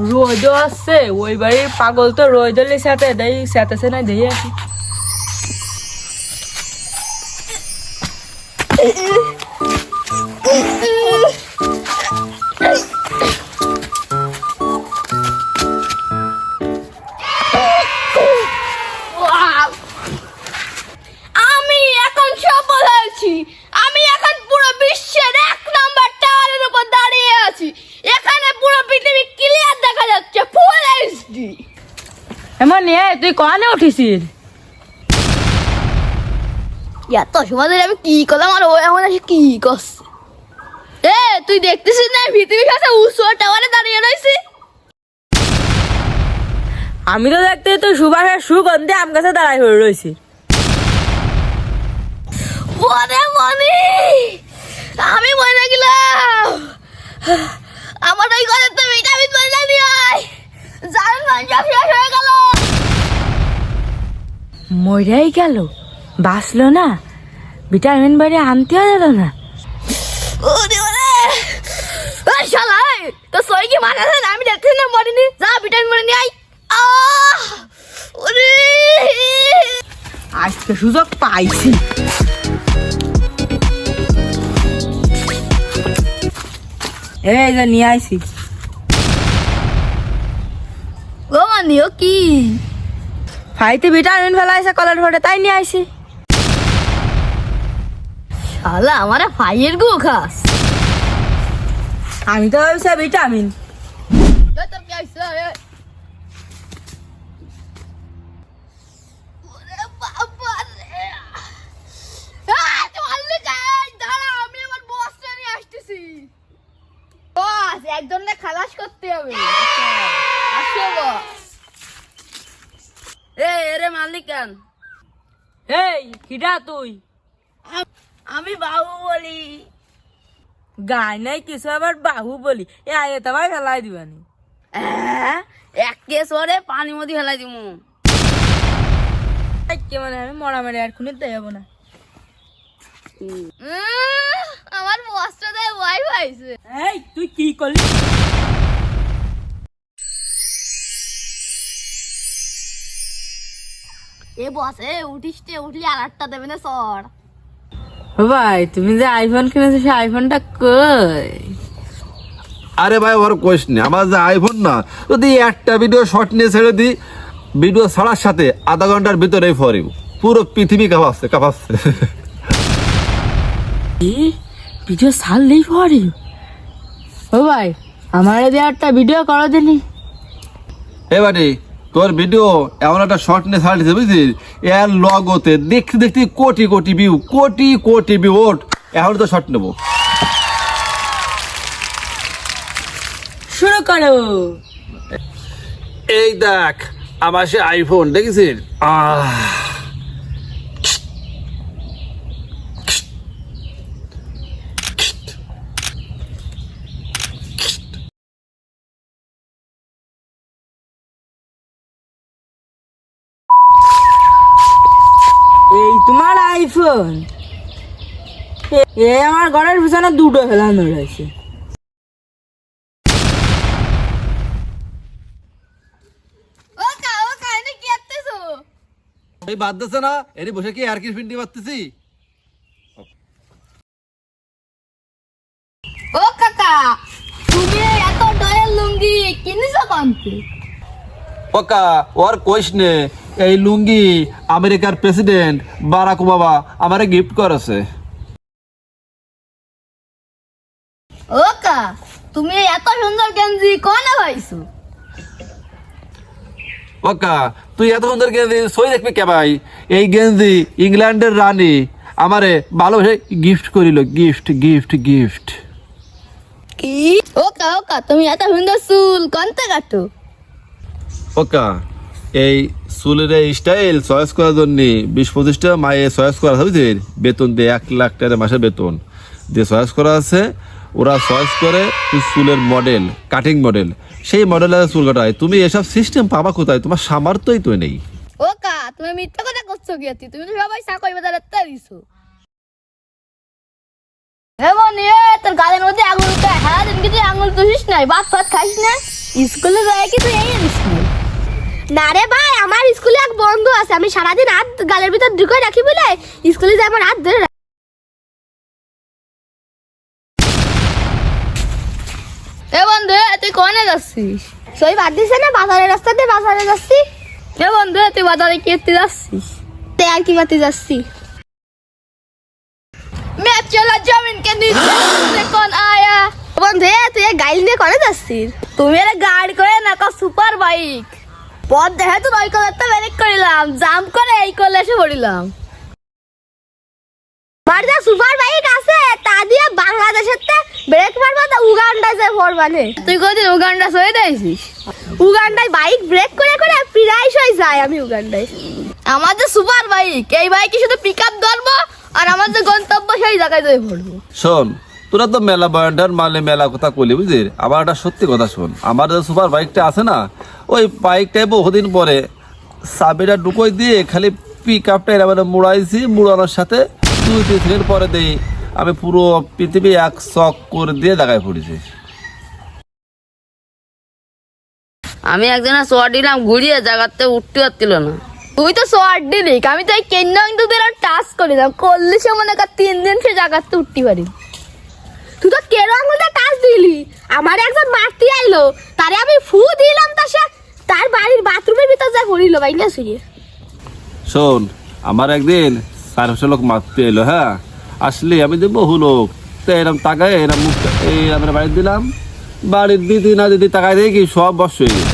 রোদও আসছে ওই বাড়ির পাগল তো রোদলের সাথে দেই সাথে না দিয়ে আসি এমন নিয়ে তুই কনে উঠিস এত সময় ধরে আমি কি করলাম আর ও এখন এসে কি করছে? এ তুই দেখতেছিস না পৃথিবীর কাছে উঁচু টাওয়ারে দাঁড়িয়ে রয়েছি? আমি তো দেখতে তো সুবাসের সুগন্ধে আম গাছে দাঁড়াই হয়ে রয়েছি। ওরে মনি! আমি মরে গেলাম। আমার ওই ঘরে তো ভিটামিন পয়সা নিয়ে আয়। জান হয়ে গেল। মরেই গেল। বাঁচলো না। ভিটামিন বাড়ি আনতেও গেল না। তো সই কি মারা আছে আমি না মরিনি। যা ভিটামিন নিয়ে আজকে সুযোগ পাইছি। এই যে নিয়ে আইছি। ও মানি ও কি? ফাইতে ভিটামিন ফেলাইছে কলের ভরে তাই নিয়ে আইছি। শালা আমারে ফাইয়ের গু খাস। আমি তো ভাবছি ভিটামিন। একজনকে খালাস করতে হবে। আসো, বস। এই, এরে মালিক কেন? এই কিডা তুই? আমি বাবু বলি। গায় নাই কিছু আবার বাহু বলি। এ আয়ে তোমায় ফেলাই দিবানি আহ, এক কেস ওরে পানি মধ্যে ফেলাই দিমু। কে মানে আমি মরা মেরে আর খুনি দেবো না। আমার বসটা দেয় ওয়াই পাইছে। এই তুই কি করলি? এ বসে উঠিসতে উঠলি আর একটা দেবে না সর। ও ভাই তুমি যে আইফোন কিনেছো সে আইফোনটা কই? আরে ভাই ওর কোয়েশ নেই আমার যে আইফোন না যদি একটা ভিডিও শর্ট নিয়ে ছেড়ে দিই ভিডিও ছাড়ার সাথে আধা ঘণ্টার ভিতরেই ফরিব পুরো পৃথিবী কাঁপাচ্ছে কাঁপাচ্ছে। এ ভিডিও ছাড়লেই পরে ও ভাই আমার একটা ভিডিও করো দিনি এবারে তোর ভিডিও এমন একটা শর্ট নিয়ে ছাড়িয়েছে বুঝছিস? এর লগতে দেখতে দেখতে কোটি কোটি ভিউ কোটি কোটি ভিউ ওট এখন তো শর্ট নেব। শুরু করো। এই দেখ আমার সে আইফোন দেখেছিস আহ এই তোমার আইফোন এ- আমার ঘরের পিছনে দুটো ফেলানো রয়েছে ও কা ও কা এনে কি আত্তেছো এই বাদ দিচ্ছে না এটি বসে কি আর কি ফিন্ডি পারতেছি ও কাকা তুমি এত ডয়ের লুঙ্গি কিনেছো কমতে ওকা ওর নে এই লুঙ্গি আমেরিকার প্রেসিডেন্ট বারাক ওবামা আমারে গিফট করেছে। ও কা তুমি এত সুন্দর গেঞ্জি কোনে পাইছো? ওকা তুই এত সুন্দর গেঞ্জি সই দেখবি কে ভাই? এই গেঞ্জি ইংল্যান্ডের রানী আমারে ভালোবেসে গিফট করিল গিফট গিফট গিফট কি? ও কা ও কা তুমি এত সুন্দর চুল কোনতে কাটো? ওকা এই চুলের স্টাইল চয়েস করার জন্য বিশ পঁচিশটা মায়ে চয়েস করা আছে, বুঝলি? বেতন দিয়ে এক লাখ টাকা মাসের বেতন দিয়ে চয়েস করা আছে। ওরা চয়েস করে চুলের মডেল কাটিং মডেল সেই মডেলের চুল কাটায়। তুমি এসব সিস্টেম পাবা কোথায়? তোমার সামর্থ্যই তো নেই। ও কা, তুমি মিথ্যা কথা করছ কি? তুমি তো সবাই চাকরি বাজারে তে দিছো। তোর গালের মধ্যে আঙুল হ্যাঁ দিন কি তুই আঙুল তুষিস নাই, ভাত ফাত খাইস না। স্কুলে যায় কি তুই এই জানিস না? না রে ভাই আমার স্কুলে এক বন্ধু আছে আমি সারাদিন হাত গালের ভিতর ঢুকে রাখি বলে স্কুলে যাই আমার হাত ধরে এ বন্ধু তুই কোনে যাচ্ছিস? সই বাদ দিছে না বাজারের রাস্তা দিয়ে বাজারে যাচ্ছি। এ বন্ধু তুই বাজারে কিনতে যাচ্ছিস? তে আর কি মারতে যাচ্ছি? ম্যাচ চলা জমিন কে নিচে কোন আয়া? বন্ধু তুই গাইল নিয়ে করে যাচ্ছিস? তুমি গাড়ি করে না সুপার বাইক। পথ দেখে তো ওই কলারটা ব্রেক করিলাম। জাম্প করে এই করলে এসে পড়িলাম। বাড়িতে সুপার বাইক আছে, তা দিয়ে বাংলাদেশের ব্রেক মারবা যে পড়বানে তুই কোনদিন উগান্ডা সয়ে উগান্ডায় বাইক ব্রেক করে করে প্রায় হয়ে যায় আমি উগান্ডায়। আমার যে সুপার বাইক, এই বাইকে শুধু পিক আপ ধরবো আর আমার যে গন্তব্য সেই জায়গায় যাই পড়ব। শোন তোরা তো মেলা বয়ানটার মালে মেলা কথা কলি বুঝলি? আমার একটা সত্যি কথা শোন। আমার যে সুপার বাইকটা আছে না ওই বাইকটাই বহুদিন পরে চাবিটা ঢুকোই দিয়ে খালি পিক আপটা এরকম মুড়াইছি মুড়ানোর সাথে দুই তিন সেকেন্ড পরে দেই আমি পুরো পৃথিবী এক শক করে দিয়ে দেখায় পড়েছি। আমি একজনের সোয়ার দিলাম ঘুরিয়ে জায়গাতে উঠতে পারছিল না। তুই তো সোয়ার দিলি আমি তো এই কেন্দ্র কিন্তু টাচ করিলাম করলে সে মনে কর তিন দিন সে জায়গাতে উঠতে পারি। তুই তো কেরো আঙুলটা টাচ দিলি। আমার একজন মারতে আইলো, তারে আমি ফু দিলাম তা সে তার বাড়ির বাথরুমের ভিতর যা করিল ভাই না শুয়ে শোন, আমার একদিন চার পাঁচশো লোক মারতে এলো হ্যাঁ? আসলে আমি তো বহু লোক, তো এরম তাকায়, এরম এই আমরা বাড়ি দিলাম। বাড়ির দিদি না দিদি তাকাই দিয়ে কি সব বস। গেছে